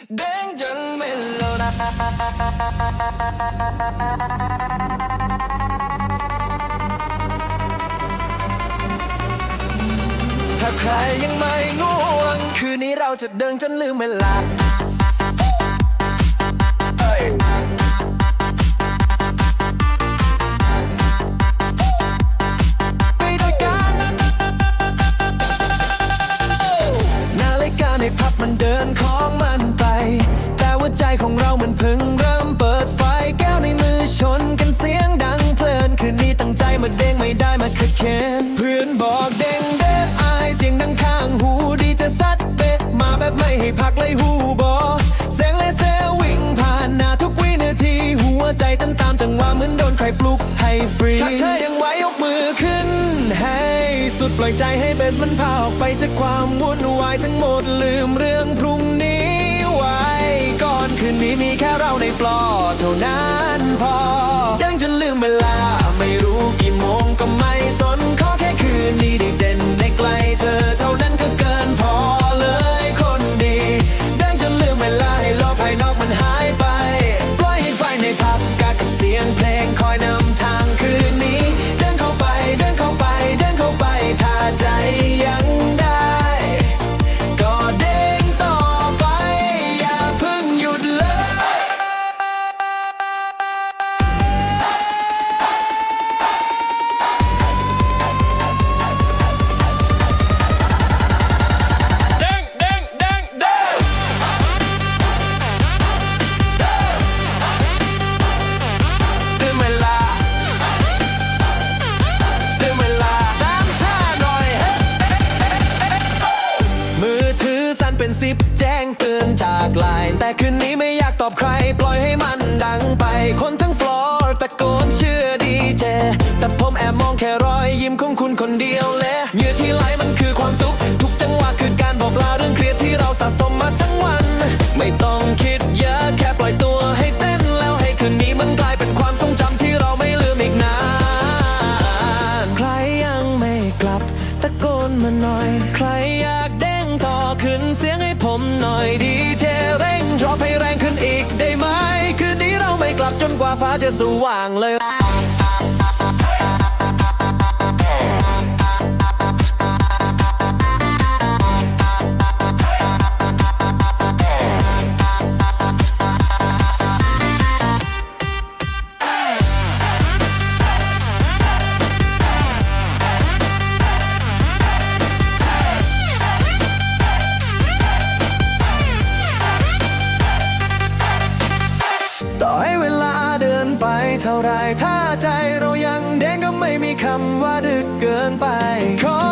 ถ้าใครยังไม่ง่วง คืนนี้เราจะเดินจนลืมเวลาไปด้วยกันนาฬิกาในพับมันเดินของมันาใจของเรามันเพิ่งเริ่มเปิดไฟแก้วในมือชนกันเสียงดังเพลินคืนนี้ตั้งใจมาเด้งไม่ได้มาคือเคนเพื่อนบอกเด้งเด้ออายเสียงดังข้างหูดีจะซัดเป๊ะมาแบบไม่ให้พักเลยหูบอแสงเลเซอร์วิ่งผ่านหน้าทุกวินาทีหัวใจเต้นตามจังหวะเหมือนโดนใครปลุกให้ฟรีถ้าเธอยังไหวยกมือขึ้นให้สุดปล่อยใจให้เบสมันพาออกไปจากความวุ่นวายทั้งหมดลืมเรื่องพรุ่งนี้ นคืนนี้มีแค่เราในฟลอร์เท่านั้นพอ ยังจะลืมเวลาไม่รู้กี่โมงก็ เป็นสิบแจ้งเตือนจากไลน์แต่คืนนี้ไม่อยากตอบใคร ปล่อยให้มันดังไป คนทั้งฟลอร์ตะโกนเชื่อดีเจ แต่ผมแอบมองแค่รอยยิ้มของคุณคนเดียวและเหงื่อที่ไหลมันคือความสุข ทุกจังหวะคือการบอกลาเรื่องเครียดที่เราสะสมมาทั้งวัน ไม่ต้องคิดเยอะแค่ปล่อยตัวให้เต้นแล้วให้คืนนี้มันกลายเป็นความทรงจำที่เราไม่ลืมอีกนานใครยังไม่กลับ ตะโกนมาหน่อย ใครอยากเด้งต่อขึ้นเสียง ผมหน่อยดีเจเร่งดรอปให้แรงขึ้นอีกได้ไหม คืนนี้เราไม่กลับจนกว่าฟ้าจะสว่างเลย ไรถ้าใจเรายังเดงก็ไม่มีคำว่าดึกเกินไปขอ